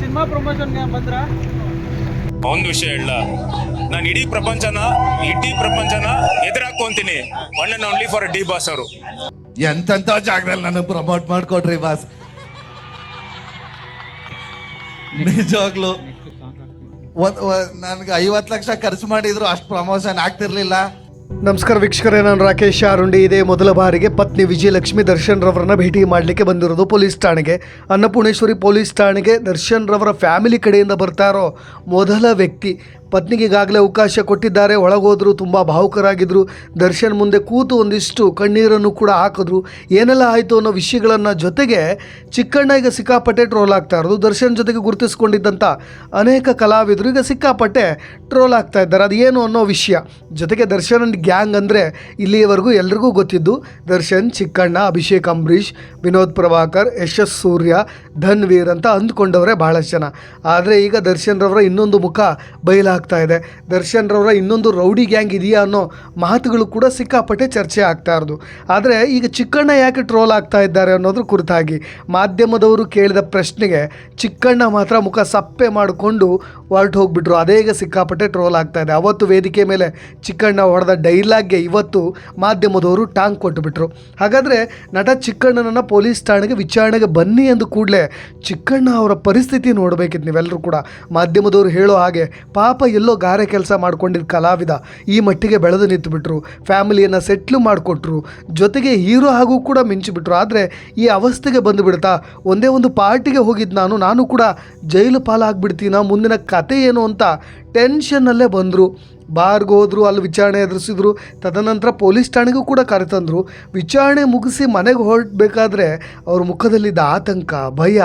Cinema ಪ್ರಮೋಷನ್ಗೆ ಬಂದ್ರ ಒಂದು ವಿಷಯ ಹೇಳ. ನಾನು ಇಡೀ ಪ್ರಪಂಚನ ಇಡೀ ಪ್ರಪಂಚನ ಎದುರಾಕೊಂತೀನಿ one and only for D Boss ಅವರು. ಎಂತೆಂಥ ಜಾಗದಲ್ಲಿ ನನಗೆ ಪ್ರಮೋಟ್ ಮಾಡ್ಕೊಡ್ರಿ ಬಾಸ್ ನಿಜವಾಗ್ಲು. ನನ್ಗೆ ಐವತ್ತು ಲಕ್ಷ ಖರ್ಚು ಮಾಡಿದ್ರು ಅಷ್ಟು ಪ್ರಮೋಷನ್ ಆಗ್ತಿರ್ಲಿಲ್ಲ. ನಮಸ್ಕಾರ ವೀಕ್ಷಕರೇ, ನಾನು ರಾಕೇಶ್ ಆರುಂಡಿ ಇದೇ ಮೊದಲ ಬಾರಿಗೆ ಪತ್ನಿ ವಿಜಯಲಕ್ಷ್ಮಿ ದರ್ಶನ್ ರವರನ್ನ ಭೇಟಿ ಮಾಡಲಿಕ್ಕೆ ಬಂದಿರೋದು ಪೊಲೀಸ್ ಠಾಣೆಗೆ. ಅನ್ನಪೂರ್ಣೇಶ್ವರಿ ಪೊಲೀಸ್ ಠಾಣೆಗೆ ದರ್ಶನ್ ರವರ ಫ್ಯಾಮಿಲಿ ಕಡೆಯಿಂದ ಬರ್ತಾ ಇರೋ ಮೊದಲ ವ್ಯಕ್ತಿ. ಪತ್ನಿಗೆ ಈಗಾಗಲೇ ಅವಕಾಶ ಕೊಟ್ಟಿದ್ದಾರೆ, ಒಳಗೋದ್ರು ತುಂಬ ಭಾವುಕರಾಗಿದ್ದರು ದರ್ಶನ್ ಮುಂದೆ ಕೂತು ಒಂದಿಷ್ಟು ಕಣ್ಣೀರನ್ನು ಕೂಡ ಹಾಕಿದ್ರು. ಏನೆಲ್ಲ ಆಯಿತು ಅನ್ನೋ ವಿಷಯಗಳನ್ನು ಜೊತೆಗೆ ಚಿಕ್ಕಣ್ಣ ಈಗ ಸಿಕ್ಕಾಪಟ್ಟೆ ಟ್ರೋಲ್ ಆಗ್ತಾ ಇರೋದು. ದರ್ಶನ್ ಜೊತೆಗೆ ಗುರುತಿಸ್ಕೊಂಡಿದ್ದಂಥ ಅನೇಕ ಕಲಾವಿದರು ಈಗ ಸಿಕ್ಕಾಪಟ್ಟೆ ಟ್ರೋಲ್ ಆಗ್ತಾ ಇದ್ದಾರೆ. ಅದು ಏನು ಅನ್ನೋ ವಿಷಯ. ಜೊತೆಗೆ ದರ್ಶನ್ ಅಂಡ್ ಗ್ಯಾಂಗ್ ಅಂದರೆ ಇಲ್ಲಿಯವರೆಗೂ ಎಲ್ರಿಗೂ ಗೊತ್ತಿದ್ದು, ದರ್ಶನ್, ಚಿಕ್ಕಣ್ಣ, ಅಭಿಷೇಕ್, ಅಂಬರೀಷ್, ವಿನೋದ್ ಪ್ರಭಾಕರ್, ಯಶಸ್ ಸೂರ್ಯ, ಧನ್ವೀರ್ ಅಂತ ಅಂದ್ಕೊಂಡವರೇ ಭಾಳಷ್ಟು ಜನ. ಆದರೆ ಈಗ ದರ್ಶನ್ ರವರ ಇನ್ನೊಂದು ಮುಖ ಬಯಲಾಗ್ತಾ ಇದೆ. ದರ್ಶನ್ ರವರ ಇನ್ನೊಂದು ರೌಡಿ ಗ್ಯಾಂಗ್ ಇದೆಯಾ ಅನ್ನೋ ಮಾತುಗಳು ಕೂಡ ಸಿಕ್ಕಾಪಟ್ಟೆ ಚರ್ಚೆ ಆಗ್ತಾ ಇರೋದು. ಆದರೆ ಈಗ ಚಿಕ್ಕಣ್ಣ ಯಾಕೆ ಟ್ರೋಲ್ ಆಗ್ತಾ ಇದ್ದಾರೆ ಅನ್ನೋದ್ರ ಕುರಿತಾಗಿ ಮಾಧ್ಯಮದವರು ಕೇಳಿದ ಪ್ರಶ್ನೆಗೆ ಚಿಕ್ಕಣ್ಣ ಮಾತ್ರ ಮುಖ ಸಪ್ಪೆ ಮಾಡಿಕೊಂಡು ಹೊರಟು ಹೋಗ್ಬಿಟ್ರು. ಅದೇ ಈಗ ಸಿಕ್ಕಾಪಟ್ಟೆ ಟ್ರೋಲ್ ಆಗ್ತಾ ಇದೆ. ಅವತ್ತು ವೇದಿಕೆ ಮೇಲೆ ಚಿಕ್ಕಣ್ಣ ಹೊಡೆದ ಡೈಲಾಗ್ಗೆ ಇವತ್ತು ಮಾಧ್ಯಮದವರು ಟಾಂಗ್ ಕೊಟ್ಟುಬಿಟ್ರು. ಹಾಗಾದರೆ ನಟ ಚಿಕ್ಕಣ್ಣನನ್ನು ಪೊಲೀಸ್ ಠಾಣೆಗೆ ವಿಚಾರಣೆಗೆ ಬನ್ನಿ ಎಂದು ಕೂಡಲೇ ಚಿಕ್ಕಣ್ಣ ಅವರ ಪರಿಸ್ಥಿತಿ ನೋಡಬೇಕಿತ್ತು ನೀವೆಲ್ಲರೂ ಕೂಡ. ಮಾಧ್ಯಮದವರು ಹೇಳೋ ಹಾಗೆ ಪಾಪ ಎಲ್ಲೋ ಗಾರೆ ಕೆಲಸ ಮಾಡ್ಕೊಂಡಿದ್ದ ಕಲಾವಿದ ಈ ಮಟ್ಟಿಗೆ ಬೆಳೆದು ನಿಂತುಬಿಟ್ರು. ಫ್ಯಾಮಿಲಿಯನ್ನು ಸೆಟ್ಲು ಮಾಡಿಕೊಟ್ರು. ಜೊತೆಗೆ ಹೀರೋ ಹಾಗೂ ಕೂಡ ಮಿಂಚಿಬಿಟ್ರು. ಆದರೆ ಈ ಅವಸ್ಥೆಗೆ ಬಂದುಬಿಡ್ತಾ ಒಂದೇ ಒಂದು ಪಾರ್ಟಿಗೆ ಹೋಗಿದ್ದು ನಾನು ನಾನು ಕೂಡ ಜೈಲು ಪಾಲಾಗ್ಬಿಡ್ತೀನ, ಮುಂದಿನ ಕತೆ ಏನು ಅಂತ ಟೆನ್ಷನ್ನಲ್ಲೇ ಬಂದರು. ಬಾರ್ಗೆ ಹೋದರು, ಅಲ್ಲಿ ವಿಚಾರಣೆ ಎದುರಿಸಿದ್ರು. ತದನಂತರ ಪೊಲೀಸ್ ಠಾಣೆಗೂ ಕೂಡ ಕರೆತಂದರು. ವಿಚಾರಣೆ ಮುಗಿಸಿ ಮನೆಗೆ ಹೊರಟಬೇಕಾದ್ರೆ ಅವ್ರ ಮುಖದಲ್ಲಿದ್ದ ಆತಂಕ, ಭಯ,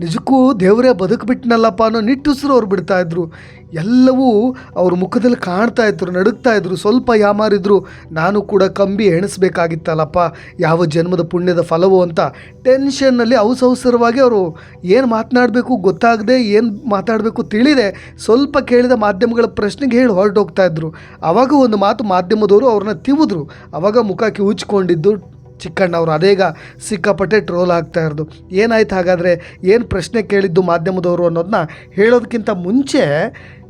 ನಿಜಕ್ಕೂ ದೇವರೇ ಬದುಕಿಬಿಟ್ನಲ್ಲಪ್ಪ ಅನ್ನೋ ನಿಟ್ಟುಸಿರು ಅವ್ರು ಬಿಡ್ತಾಯಿದ್ರು ಎಲ್ಲವೂ ಅವ್ರ ಮುಖದಲ್ಲಿ ಕಾಣ್ತಾ ಇದ್ರು, ನಡುಗ್ತಾ ಇದ್ರು. ಸ್ವಲ್ಪ ಯಾಮಾರಿದ್ರು, ನಾನು ಕೂಡ ಕಂಬಿ ಎಣಿಸ್ಬೇಕಾಗಿತ್ತಲ್ಲಪ್ಪ. ಯಾವ ಜನ್ಮದ ಪುಣ್ಯದ ಫಲವು ಅಂತ ಟೆನ್ಷನ್ನಲ್ಲಿ ಅವಸರವಾಗಿ ಅವರು ಏನು ಮಾತನಾಡಬೇಕು ಗೊತ್ತಾಗದೆ ಏನು ಮಾತಾಡಬೇಕು ತಿಳಿದೆ. ಸ್ವಲ್ಪ ಕೇಳಿದ ಮಾಧ್ಯಮಗಳ ಪ್ರಶ್ನೆಗೆ ಹೇಳಿ ಹೊರಟೋಗ್ತಾ ಇದ್ರು. ಅವಾಗ ಒಂದು ಮಾತು ಮಾಧ್ಯಮದವರು ಅವ್ರನ್ನ ತಿವಿದ್ರು. ಅವಾಗ ಮುಖ ಕಿವುಚ್ಕೊಂಡಿದ್ದು ಚಿಕ್ಕಣ್ಣ ಅವರು. ಅದೇಗ ಸಿಕ್ಕಾಪಟ್ಟೆ ಟ್ರೋಲ್ ಆಗ್ತಾ ಇರೋದು. ಏನಾಯ್ತು ಹಾಗಾದರೆ? ಏನು ಪ್ರಶ್ನೆ ಕೇಳಿದ್ದು ಮಾಧ್ಯಮದವರು ಅನ್ನೋದನ್ನ ಹೇಳೋದಕ್ಕಿಂತ ಮುಂಚೆ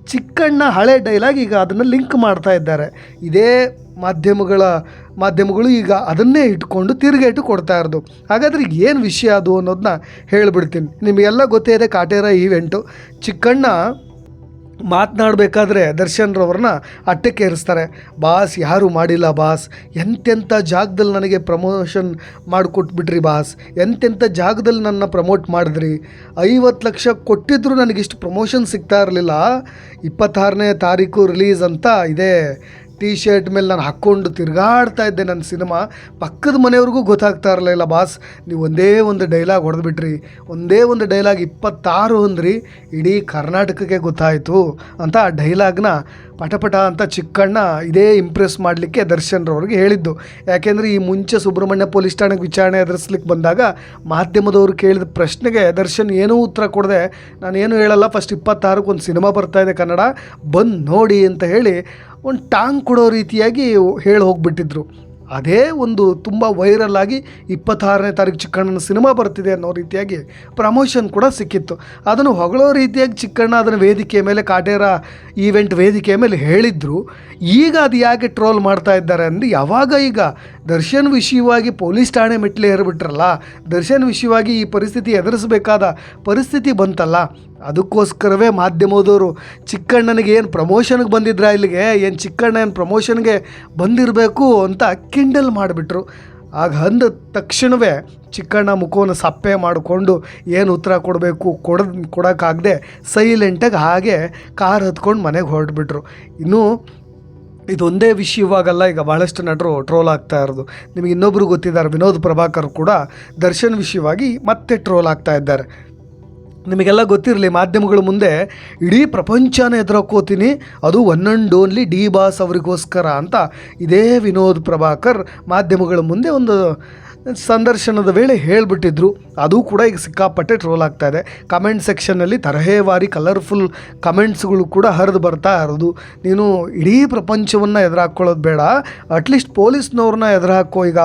ಚಿಕ್ಕಣ್ಣ ಹಳೆ ಡೈಲಾಗ್ ಈಗ ಅದನ್ನು ಲಿಂಕ್ ಮಾಡ್ತಾ ಇದ್ದಾರೆ. ಇದೇ ಮಾಧ್ಯಮಗಳ, ಮಾಧ್ಯಮಗಳು ಈಗ ಅದನ್ನೇ ಇಟ್ಕೊಂಡು ತಿರುಗೇಟು ಕೊಡ್ತಾ ಇರೋದು. ಹಾಗಾದ್ರೆ ಏನು ವಿಷಯ ಅದು ಅನ್ನೋದನ್ನ ಹೇಳಿಬಿಡ್ತೀನಿ. ನಿಮಗೆಲ್ಲ ಗೊತ್ತೇ ಇದೆ, ಕಾಟೇರ ಈವೆಂಟು. ಚಿಕ್ಕಣ್ಣ ಮಾತನಾಡಬೇಕಾದ್ರೆ ದರ್ಶನ್ ರವ್ರನ್ನ ಅಟ್ಟಕ್ಕೆ ಏರಿಸ್ತಾರೆ. ಬಾಸ್, ಯಾರೂ ಮಾಡಿಲ್ಲ ಬಾಸ್. ಎಂತೆಂಥ ಜಾಗದಲ್ಲಿ ನನಗೆ ಪ್ರಮೋಷನ್ ಮಾಡಿಕೊಟ್ಬಿಟ್ರಿ ಬಾಸ್. ಎಂತೆಂಥ ಜಾಗದಲ್ಲಿ ನನ್ನ ಪ್ರಮೋಟ್ ಮಾಡಿದ್ರಿ. ಐವತ್ತು ಲಕ್ಷ ಕೊಟ್ಟಿದ್ರು ನನಗಿಷ್ಟು ಪ್ರಮೋಷನ್ ಸಿಗ್ತಾ ಇರಲಿಲ್ಲ. ಇಪ್ಪತ್ತಾರನೇ ತಾರೀಕು ರಿಲೀಸ್ ಅಂತ ಇದೆ. ಟೀ ಶರ್ಟ್ ಮೇಲೆ ನಾನು ಹಾಕ್ಕೊಂಡು ತಿರುಗಾಡ್ತಾ ಇದ್ದೆ ನನ್ನ ಸಿನಿಮಾ. ಪಕ್ಕದ ಮನೆಯವ್ರಿಗೂ ಗೊತ್ತಾಗ್ತಾ ಇರಲಿಲ್ಲ ಬಾಸ್, ನೀವು ಒಂದೇ ಒಂದು ಡೈಲಾಗ್ ಹೊಡೆದ್ಬಿಟ್ರಿ. ಒಂದೇ ಒಂದು ಡೈಲಾಗ್ ಇಪ್ಪತ್ತಾರು ಅಂದ್ರಿ. ಇಡೀ ಕರ್ನಾಟಕಕ್ಕೆ ಗೊತ್ತಾಯಿತು ಅಂತ ಆ ಡೈಲಾಗ್ನ ಪಟಪಟ ಅಂತ ಚಿಕ್ಕಣ್ಣ ಇದೇ ಇಂಪ್ರೆಸ್ ಮಾಡಲಿಕ್ಕೆ ದರ್ಶನ್ರವ್ರಿಗೆ ಹೇಳಿದ್ದು. ಯಾಕೆಂದರೆ ಈ ಮುಂಚೆ ಸುಬ್ರಹ್ಮಣ್ಯ ಪೊಲೀಸ್ ಠಾಣೆಗೆ ವಿಚಾರಣೆ ಎದುರಿಸ್ಲಿಕ್ಕೆ ಬಂದಾಗ ಮಾಧ್ಯಮದವರು ಕೇಳಿದ ಪ್ರಶ್ನೆಗೆ ದರ್ಶನ್ ಏನೂ ಉತ್ತರ ಕೊಡದೆ ಏನು ಹೇಳಲ್ಲ ಫಸ್ಟ್ ಇಪ್ಪತ್ತಾರಕ್ಕೆ ಒಂದು ಸಿನಿಮಾ ಬರ್ತಾಯಿದೆ ಕನ್ನಡ, ಬಂದು ನೋಡಿ ಅಂತ ಹೇಳಿ ಒಂದು ಟಾಂಗ್ ಕೊಡೋ ರೀತಿಯಾಗಿ ಹೇಳಿ ಹೋಗ್ಬಿಟ್ಟಿದ್ರು. ಅದೇ ಒಂದು ತುಂಬ ವೈರಲ್ ಆಗಿ ಇಪ್ಪತ್ತಾರನೇ ತಾರೀಕು ಚಿಕ್ಕಣ್ಣನ ಸಿನಿಮಾ ಬರ್ತಿದೆ ಅನ್ನೋ ರೀತಿಯಾಗಿ ಪ್ರಮೋಷನ್ ಕೂಡ ಸಿಕ್ಕಿತ್ತು. ಅದನ್ನು ಹೊಗಳೋ ರೀತಿಯಾಗಿ ಚಿಕ್ಕಣ್ಣ ಅದನ್ನು ವೇದಿಕೆ ಮೇಲೆ ಕಾಟೇರ ಈವೆಂಟ್ ವೇದಿಕೆ ಮೇಲೆ ಹೇಳಿದ್ರು, ಈಗ ಅದು ಯಾಕೆ ಟ್ರೋಲ್ ಮಾಡ್ತಾ ಇದ್ದಾರೆ ಅಂದರೆ ಯಾವಾಗ ಈಗ ದರ್ಶನ್ ವಿಷಯವಾಗಿ ಪೊಲೀಸ್ ಠಾಣೆ ಮೆಟ್ಲೆ ಏರ್ಬಿಟ್ರಲ್ಲ, ದರ್ಶನ್ ವಿಷಯವಾಗಿ ಈ ಪರಿಸ್ಥಿತಿ ಎದುರಿಸಬೇಕಾದ ಪರಿಸ್ಥಿತಿ ಬಂತಲ್ಲ, ಅದಕ್ಕೋಸ್ಕರವೇ ಮಾಧ್ಯಮದವರು ಚಿಕ್ಕಣ್ಣನಿಗೆ ಏನು ಪ್ರಮೋಷನ್ಗೆ ಬಂದಿದ್ರ ಇಲ್ಲಿಗೆ, ಏನು ಚಿಕ್ಕಣ್ಣ ಏನು ಪ್ರಮೋಷನ್ಗೆ ಬಂದಿರಬೇಕು ಅಂತ ಕಿಂಡಲ್ ಮಾಡಿಬಿಟ್ರು. ಆಗ ಅಂದ ತಕ್ಷಣವೇ ಚಿಕ್ಕಣ್ಣ ಮುಖವನ್ನು ಸಪ್ಪೆ ಮಾಡಿಕೊಂಡು ಏನು ಉತ್ತರ ಕೊಡಬೇಕು ಕೊಡ ಕೊಡೋಕ್ಕಾಗದೆ ಸೈಲೆಂಟಾಗಿ ಹಾಗೆ ಕಾರ್ ಹತ್ಕೊಂಡು ಮನೆಗೆ ಹೊರಟ್ಬಿಟ್ರು. ಇನ್ನೂ ಇದೊಂದೇ ವಿಷಯವಾಗಲ್ಲ ಈಗ ಭಾಳಷ್ಟು ನಟರು ಟ್ರೋಲ್ ಆಗ್ತಾ ಇರೋದು. ನಿಮಗೆ ಇನ್ನೊಬ್ಬರು ಗೊತ್ತಿದ್ದಾರೆ, ವಿನೋದ್ ಪ್ರಭಾಕರ್ ಕೂಡ ದರ್ಶನ್ ವಿಷಯವಾಗಿ ಮತ್ತೆ ಟ್ರೋಲ್ ಆಗ್ತಾ ಇದ್ದಾರೆ. ನಿಮಗೆಲ್ಲ ಗೊತ್ತಿರಲಿ, ಮಾಧ್ಯಮಗಳ ಮುಂದೆ ಇಡೀ ಪ್ರಪಂಚನ ಎದುರಾಕೋತೀನಿ, ಅದು one and only D Boss ಅವರಿಗೋಸ್ಕರ ಅಂತ ಇದೇ ವಿನೋದ್ ಪ್ರಭಾಕರ್ ಮಾಧ್ಯಮಗಳ ಮುಂದೆ ಒಂದು ಸಂದರ್ಶನದ ವೇಳೆ ಹೇಳಿಬಿಟ್ಟಿದ್ರು. ಅದು ಕೂಡ ಈಗ ಸಿಕ್ಕಾಪಟ್ಟೆ ಟ್ರೋಲ್ ಆಗ್ತಾ ಇದೆ. ಕಮೆಂಟ್ ಸೆಕ್ಷನ್ನಲ್ಲಿ ತರಹೇವಾರಿ ಕಲರ್ಫುಲ್ ಕಮೆಂಟ್ಸ್ಗಳು ಕೂಡ ಹರಿದು ಬರ್ತಾ ಇರೋದು. ನೀನು ಇಡೀ ಪ್ರಪಂಚವನ್ನು ಎದುರಾಕೊಳ್ಳೋದು ಬೇಡ. ಅಟ್ಲೀಸ್ಟ್ ಪೊಲೀಸ್ನವ್ರನ್ನ ಎದುರಾಕೋ. ಈಗ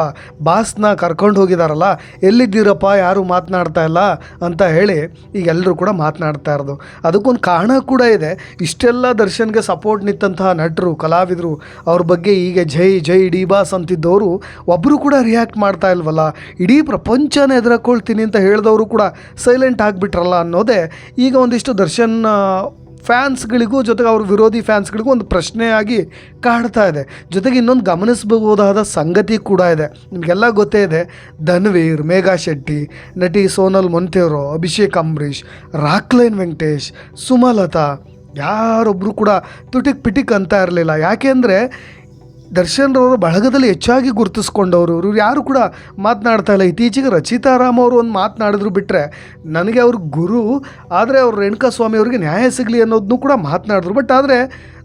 ಬಾಸ್ನ ಕರ್ಕೊಂಡು ಹೋಗಿದಾರಲ್ಲ, ಎಲ್ಲಿದ್ದೀರಪ್ಪ, ಯಾರು ಮಾತನಾಡ್ತಾ ಇಲ್ಲ ಅಂತ ಹೇಳಿ ಈಗ ಎಲ್ಲರೂ ಕೂಡ ಮಾತನಾಡ್ತಾ ಇರೋದು. ಅದಕ್ಕೊಂದು ಕಾರಣ ಕೂಡ ಇದೆ. ಇಷ್ಟೆಲ್ಲ ದರ್ಶನ್ಗೆ ಸಪೋರ್ಟ್ ನಿಂತಹ ನಟರು, ಕಲಾವಿದರು, ಅವ್ರ ಬಗ್ಗೆ ಈಗ ಜೈ ಜೈ ಡಿ ಬಾಸ್ ಅಂತಿದ್ದವರು ಒಬ್ಬರು ಕೂಡ ರಿಯಾಕ್ಟ್ ಮಾಡ್ತಾ ಇಲ್ವಲ್ಲ ಇಡೀ ಪ್ರಪಂಚನ ಎದುರಾಕೊಳ್ತೀನಿ ಅಂತ ಹೇಳಿದವರು ಕೂಡ ಸೈಲೆಂಟ್ ಆಗಿಬಿಟ್ರಲ್ಲ ಅನ್ನೋದೇ ಈಗ ಒಂದಿಷ್ಟು ದರ್ಶನ್ ಫ್ಯಾನ್ಸ್ಗಳಿಗೂ ಜೊತೆಗೆ ಅವ್ರ ವಿರೋಧಿ ಫ್ಯಾನ್ಸ್ಗಳಿಗೂ ಒಂದು ಪ್ರಶ್ನೆಯಾಗಿ ಕಾಡ್ತಾ ಇದೆ. ಜೊತೆಗೆ ಇನ್ನೊಂದು ಗಮನಿಸಬಹುದಾದ ಸಂಗತಿ ಕೂಡ ಇದೆ. ನಿಮಗೆಲ್ಲ ಗೊತ್ತೇ ಇದೆ, ಧನ್ವೀರ್, ಮೇಘಾ ಶೆಟ್ಟಿ, ನಟಿ ಸೋನಲ್ ಮೊಂತೇವ್ರೋ ಅಭಿಷೇಕ್ ಅಂಬರೀಷ್, ರಾಕ್ಲೈನ್ ವೆಂಕಟೇಶ್, ಸುಮಲತಾ ಯಾರೊಬ್ಬರು ಕೂಡ ತುಟಿಕ್ ಪಿಟಿಕ್ ಅಂತ ಇರಲಿಲ್ಲ. ಯಾಕೆಂದರೆ ದರ್ಶನ್ರವರು ಬಳಗದಲ್ಲಿ ಹೆಚ್ಚಾಗಿ ಗುರುತಿಸ್ಕೊಂಡವರು. ಇವ್ರು ಯಾರು ಕೂಡ ಮಾತನಾಡ್ತಾ ಇಲ್ಲ. ಇತ್ತೀಚೆಗೆ ರಚಿತಾ ರಾಮ್ ಅವರು ಒಂದು ಮಾತನಾಡಿದ್ರು ಬಿಟ್ಟರೆ ನನಗೆ ಅವ್ರ ಗುರು, ಆದರೆ ಅವ್ರು ರೇಣುಕಾ ಸ್ವಾಮಿ ಅವರಿಗೆ ನ್ಯಾಯ ಸಿಗಲಿ ಅನ್ನೋದನ್ನು ಕೂಡ ಮಾತನಾಡಿದ್ರು. ಬಟ್ ಆದರೆ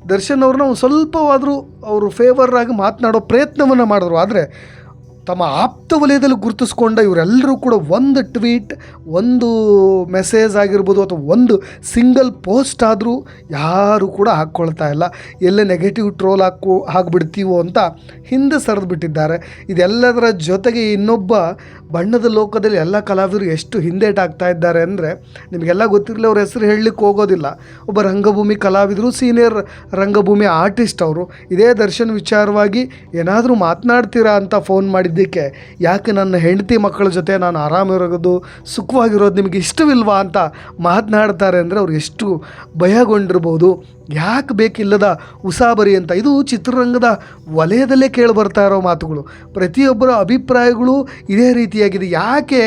ದರ್ಶನ್ ಅವ್ರನ್ನ ಒಂದು ಸ್ವಲ್ಪವಾದರೂ ಅವರು ಫೇವರಾಗಿ ಮಾತನಾಡೋ ಪ್ರಯತ್ನವನ್ನು ಮಾಡಿದ್ರು. ಆದರೆ ತಮ್ಮ ಆಪ್ತ ವಲಯದಲ್ಲಿ ಗುರುತಿಸ್ಕೊಂಡ ಇವರೆಲ್ಲರೂ ಕೂಡ ಒಂದು ಟ್ವೀಟ್, ಒಂದು ಮೆಸೇಜ್ ಆಗಿರ್ಬೋದು ಅಥವಾ ಒಂದು ಸಿಂಗಲ್ ಪೋಸ್ಟ್ ಆದರೂ ಯಾರು ಕೂಡ ಹಾಕ್ಕೊಳ್ತಾ ಇಲ್ಲ. ಎಲ್ಲೇ ನೆಗೆಟಿವ್ ಟ್ರೋಲ್ ಹಾಕು, ಹಾಕ್ಬಿಡ್ತೀವೋ ಅಂತ ಹಿಂದೆ ಸರಿದು ಬಿಟ್ಟಿದ್ದಾರೆ. ಇದೆಲ್ಲದರ ಜೊತೆಗೆ ಇನ್ನೊಬ್ಬ ಬಣ್ಣದ ಲೋಕದಲ್ಲಿ ಎಲ್ಲ ಕಲಾವಿದರು ಎಷ್ಟು ಹಿಂದೇಟಾಗ್ತಾ ಇದ್ದಾರೆ ಅಂದರೆ ನಿಮಗೆಲ್ಲ ಗೊತ್ತಿರಲಿ ಅವ್ರ ಹೆಸರು ಹೇಳಲಿಕ್ಕೆ ಹೋಗೋದಿಲ್ಲ. ಒಬ್ಬ ರಂಗಭೂಮಿ ಕಲಾವಿದರು, ಸೀನಿಯರ್ ರಂಗಭೂಮಿ ಆರ್ಟಿಸ್ಟ್ ಅವರು. ಇದೇ ದರ್ಶನ್ ವಿಚಾರವಾಗಿ ಏನಾದರೂ ಮಾತನಾಡ್ತೀರಾ ಅಂತ ಫೋನ್ ಮಾಡಿದ್ದಕ್ಕೆ ಯಾಕೆ ನನ್ನ ಹೆಂಡತಿ ಮಕ್ಕಳ ಜೊತೆ ನಾನು ಆರಾಮಿರೋದು, ಸುಖವಾಗಿರೋದು ನಿಮಗೆ ಇಷ್ಟವಿಲ್ವಾ ಅಂತ ಮಾತನಾಡ್ತಾರೆ ಅಂದರೆ ಅವ್ರು ಎಷ್ಟು ಭಯಗೊಂಡಿರ್ಬೋದು. ಯಾಕೆ ಬೇಕಿಲ್ಲದ ಉಸಾಬರಿ ಅಂತ. ಇದು ಚಿತ್ರರಂಗದ ವಲಯದಲ್ಲೇ ಕೇಳಿಬರ್ತಾ ಇರೋ ಮಾತುಗಳು. ಪ್ರತಿಯೊಬ್ಬರ ಅಭಿಪ್ರಾಯಗಳು ಇದೇ ರೀತಿಯಾಗಿದೆ. ಯಾಕೆ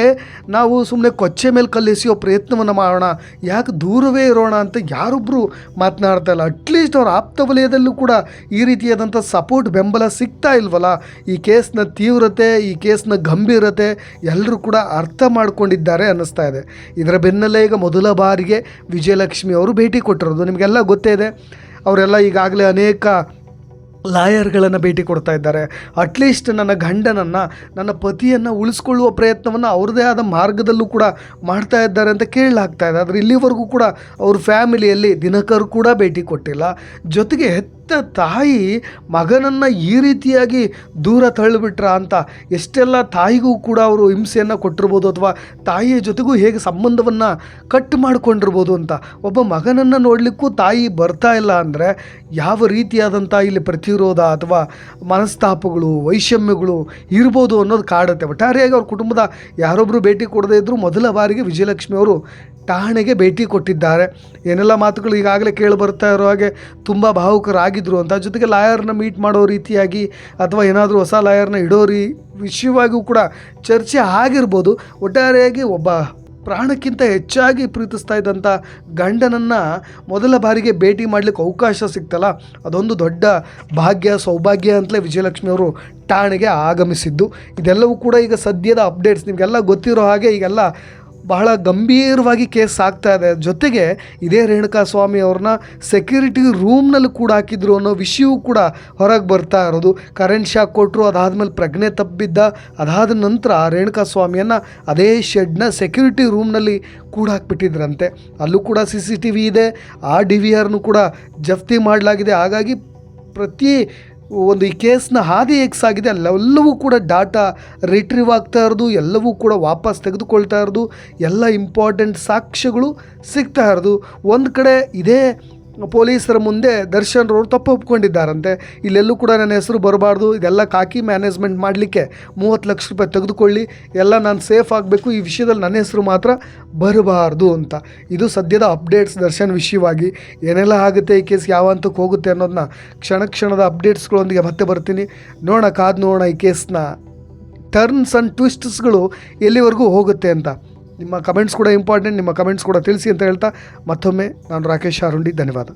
ನಾವು ಸುಮ್ಮನೆ ಕೊಚ್ಚೆ ಮೇಲೆ ಕಲ್ಲೆಸೆಯೋ ಪ್ರಯತ್ನವನ್ನು ಮಾಡೋಣ, ಯಾಕೆ ದೂರವೇ ಇರೋಣ ಅಂತ ಯಾರೊಬ್ಬರು ಮಾತನಾಡ್ತಾ ಇಲ್ಲ. ಅಟ್ಲೀಸ್ಟ್ ಅವ್ರ ಆಪ್ತ ವಲಯದಲ್ಲೂ ಕೂಡ ಈ ರೀತಿಯಾದಂಥ ಸಪೋರ್ಟ್, ಬೆಂಬಲ ಸಿಗ್ತಾ ಇಲ್ವಲ್ಲ? ಈ ಕೇಸ್ನ ತೀವ್ರತೆ ಈ ಕೇಸ್ನ ಗಂಭೀರತೆ ಎಲ್ಲರೂ ಕೂಡ ಅರ್ಥ ಮಾಡ್ಕೊಂಡಿದ್ದಾರೆ ಅನ್ನಿಸ್ತಾ ಇದೆ. ಇದರ ಬೆನ್ನಲ್ಲೇ ಈಗ ಮೊದಲ ಬಾರಿಗೆ ವಿಜಯಲಕ್ಷ್ಮಿ ಅವರು ಭೇಟಿ ಕೊಟ್ಟಿರೋದು. ನಿಮಗೆಲ್ಲ ಗೊತ್ತೇ ಇದೆ, ಅವರೆಲ್ಲ ಈಗಾಗಲೇ ಅನೇಕ ಲಾಯರ್ಗಳನ್ನು ಭೇಟಿ ಕೊಡ್ತಾ ಇದ್ದಾರೆ. ಅಟ್ಲೀಸ್ಟ್ ನನ್ನ ಗಂಡನನ್ನು, ನನ್ನ ಪತಿಯನ್ನು ಉಳಿಸ್ಕೊಳ್ಳುವ ಪ್ರಯತ್ನವನ್ನು ಅವ್ರದ್ದೇ ಆದ ಮಾರ್ಗದಲ್ಲೂ ಕೂಡ ಮಾಡ್ತಾ ಇದ್ದಾರೆ ಅಂತ ಕೇಳಲಾಗ್ತಾ ಇದೆ. ಆದರೆ ಇಲ್ಲಿವರೆಗೂ ಕೂಡ ಅವ್ರ ಫ್ಯಾಮಿಲಿಯಲ್ಲಿ ದಿನಕರು ಕೂಡ ಭೇಟಿ ಕೊಟ್ಟಿಲ್ಲ. ಜೊತೆಗೆ ತಾಯಿ ಮಗನನ್ನು ಈ ರೀತಿಯಾಗಿ ದೂರ ತಳ್ಳಿಬಿಟ್ರ ಅಂತ ಎಷ್ಟೆಲ್ಲ ತಾಯಿಗೂ ಕೂಡ ಅವರು ಹಿಂಸೆಯನ್ನು ಕೊಟ್ಟಿರ್ಬೋದು ಅಥವಾ ತಾಯಿಯ ಜೊತೆಗೂ ಹೇಗೆ ಸಂಬಂಧವನ್ನು ಕಟ್ ಮಾಡಿಕೊಂಡಿರ್ಬೋದು ಅಂತ. ಒಬ್ಬ ಮಗನನ್ನು ನೋಡಲಿಕ್ಕೂ ತಾಯಿ ಬರ್ತಾ ಇಲ್ಲ ಅಂದರೆ ಯಾವ ರೀತಿಯಾದಂಥ ಇಲ್ಲಿ ಪ್ರತಿರೋಧ ಅಥವಾ ಮನಸ್ತಾಪಗಳು, ವೈಷಮ್ಯಗಳು ಇರ್ಬೋದು ಅನ್ನೋದು ಕಾಡುತ್ತೆ. ಒಟ್ಟಾರೆಯಾಗಿ ಅವ್ರ ಕುಟುಂಬದ ಯಾರೊಬ್ಬರು ಭೇಟಿ ಕೊಡದೇ ಇದ್ದರೂ ಮೊದಲ ಬಾರಿಗೆ ವಿಜಯಲಕ್ಷ್ಮಿ ಅವರು ಠಾಣೆಗೆ ಭೇಟಿ ಕೊಟ್ಟಿದ್ದಾರೆ. ಏನೆಲ್ಲ ಮಾತುಗಳು ಈಗಾಗಲೇ ಕೇಳಿ ಬರ್ತಾ ಇರೋ ಹಾಗೆ ತುಂಬ ಭಾವುಕರಾಗಿದ್ದರು ಅಂತ. ಜೊತೆಗೆ ಲಾಯರ್ನ ಮೀಟ್ ಮಾಡೋ ರೀತಿಯಾಗಿ ಅಥವಾ ಏನಾದರೂ ಹೊಸ ಲಾಯರ್ನ ಇಡೋ ರೀ ವಿಷಯವಾಗಿಯೂ ಕೂಡ ಚರ್ಚೆ ಆಗಿರ್ಬೋದು. ಒಟ್ಟಾರೆಯಾಗಿ ಒಬ್ಬ ಪ್ರಾಣಕ್ಕಿಂತ ಹೆಚ್ಚಾಗಿ ಪ್ರೀತಿಸ್ತಾ ಇದ್ದಂಥ ಗಂಡನನ್ನು ಮೊದಲ ಬಾರಿಗೆ ಭೇಟಿ ಮಾಡಲಿಕ್ಕೆ ಅವಕಾಶ ಸಿಗ್ತಲ್ಲ. ಅದೊಂದು ದೊಡ್ಡ ಭಾಗ್ಯ, ಸೌಭಾಗ್ಯ ಅಂತಲೇ ವಿಜಯಲಕ್ಷ್ಮಿ ಅವರು ಠಾಣೆಗೆ ಆಗಮಿಸಿದ್ದು. ಇದೆಲ್ಲವೂ ಕೂಡ ಈಗ ಸದ್ಯದ ಅಪ್ಡೇಟ್ಸ್ ನಿಮಗೆಲ್ಲ ಗೊತ್ತಿರೋ ಹಾಗೆ ಈಗೆಲ್ಲ ಬಹಳ ಗಂಭೀರವಾಗಿ ಕೇಸ್ ಆಗ್ತಾ ಇದೆ. ಜೊತೆಗೆ ಇದೇ ರೇಣುಕಾ ಸ್ವಾಮಿ ಅವ್ರನ್ನ ಸೆಕ್ಯೂರಿಟಿ ರೂಮ್ನಲ್ಲಿ ಕೂಡ ಹಾಕಿದ್ರು ಅನ್ನೋ ವಿಷಯವೂ ಕೂಡ ಹೊರಗೆ ಬರ್ತಾ ಇರೋದು. ಕರೆಂಟ್ ಶಾಕ್ ಕೊಟ್ಟರು ಅದಾದಮೇಲೆ ಪ್ರಜ್ಞೆ ತಪ್ಪಿದ್ದ, ಅದಾದ ನಂತರ ರೇಣುಕಾ ಸ್ವಾಮಿಯನ್ನು ಅದೇ ಶೆಡ್ನ ಸೆಕ್ಯೂರಿಟಿ ರೂಮ್ನಲ್ಲಿ ಕೂಡ ಹಾಕ್ಬಿಟ್ಟಿದ್ರಂತೆ. ಅಲ್ಲೂ ಕೂಡ ಸಿ ಸಿ ಟಿ ವಿ ಇದೆ, ಆ ಡಿ ವಿ ಆರ್ನು ಕೂಡ ಜಪ್ತಿ ಮಾಡಲಾಗಿದೆ. ಹಾಗಾಗಿ ಪ್ರತಿ ಒಂದು ಈ ಕೇಸ್ನ ಹಾದಿ ಎಕ್ಸ್ ಸಾಗಿದೆ, ಅಲ್ಲೆಲ್ಲವೂ ಕೂಡ ಡಾಟಾ ರಿಟ್ರೀವ್ ಆಗ್ತಾ ಇರೋದು, ಎಲ್ಲವೂ ಕೂಡ ವಾಪಸ್ ತೆಗೆದುಕೊಳ್ತಾ ಇರೋದು, ಎಲ್ಲ ಇಂಪಾರ್ಟೆಂಟ್ ಸಾಕ್ಷ್ಯಗಳು ಸಿಗ್ತಾ ಇರೋದು. ಒಂದು ಕಡೆ ಇದೇ ಪೊಲೀಸರ ಮುಂದೆ ದರ್ಶನ್ ರವರು ತಪ್ಪು ಒಪ್ಕೊಂಡಿದ್ದಾರಂತೆ. ಇಲ್ಲೆಲ್ಲೂ ಕೂಡ ನನ್ನ ಹೆಸರು ಬರಬಾರ್ದು. ಇದೆಲ್ಲ ಕಾಕಿ ಮ್ಯಾನೇಜ್ಮೆಂಟ್ ಮಾಡಲಿಕ್ಕೆ ಮೂವತ್ತು ಲಕ್ಷ ರೂಪಾಯಿ ತೆಗೆದುಕೊಳ್ಳಿ. ಎಲ್ಲ ನಾನು ಸೇಫ್ ಆಗಬೇಕು. ಈ ವಿಷಯದಲ್ಲಿ ನನ್ನ ಹೆಸರು ಮಾತ್ರ ಬರಬಾರ್ದು ಅಂತ. ಇದು ಸದ್ಯದ ಅಪ್ಡೇಟ್ಸ್ ದರ್ಶನ್ ವಿಷಯವಾಗಿ. ಏನೆಲ್ಲ ಆಗುತ್ತೆ, ಈ ಕೇಸ್ ಯಾವ ಹಂತಕ್ಕೆ ಹೋಗುತ್ತೆ ಅನ್ನೋದನ್ನ ಕ್ಷಣ ಕ್ಷಣದ ಅಪ್ಡೇಟ್ಸ್ಗಳೊಂದಿಗೆ ಮತ್ತೆ ಬರ್ತೀನಿ. ನೋಡೋಣ, ಕಾದು ನೋಡೋಣ ಈ ಕೇಸ್ನ ಟರ್ನ್ಸ್ ಆ್ಯಂಡ್ ಟ್ವಿಸ್ಟ್ಸ್ಗಳು ಎಲ್ಲಿವರೆಗೂ ಹೋಗುತ್ತೆ ಅಂತ. ನಿಮ್ಮ ಕಮೆಂಟ್ಸ್ ಕೂಡ ಇಂಪಾರ್ಟೆಂಟ್ ನಿಮ್ಮ ಕಮೆಂಟ್ಸ್ ಕೂಡ ತಿಳಿಸಿ ಅಂತ ಹೇಳ್ತಾ ಮತ್ತೊಮ್ಮೆ ನಾನು ರಾಕೇಶ್ ಅರುಂಡಿ, ಧನ್ಯವಾದ.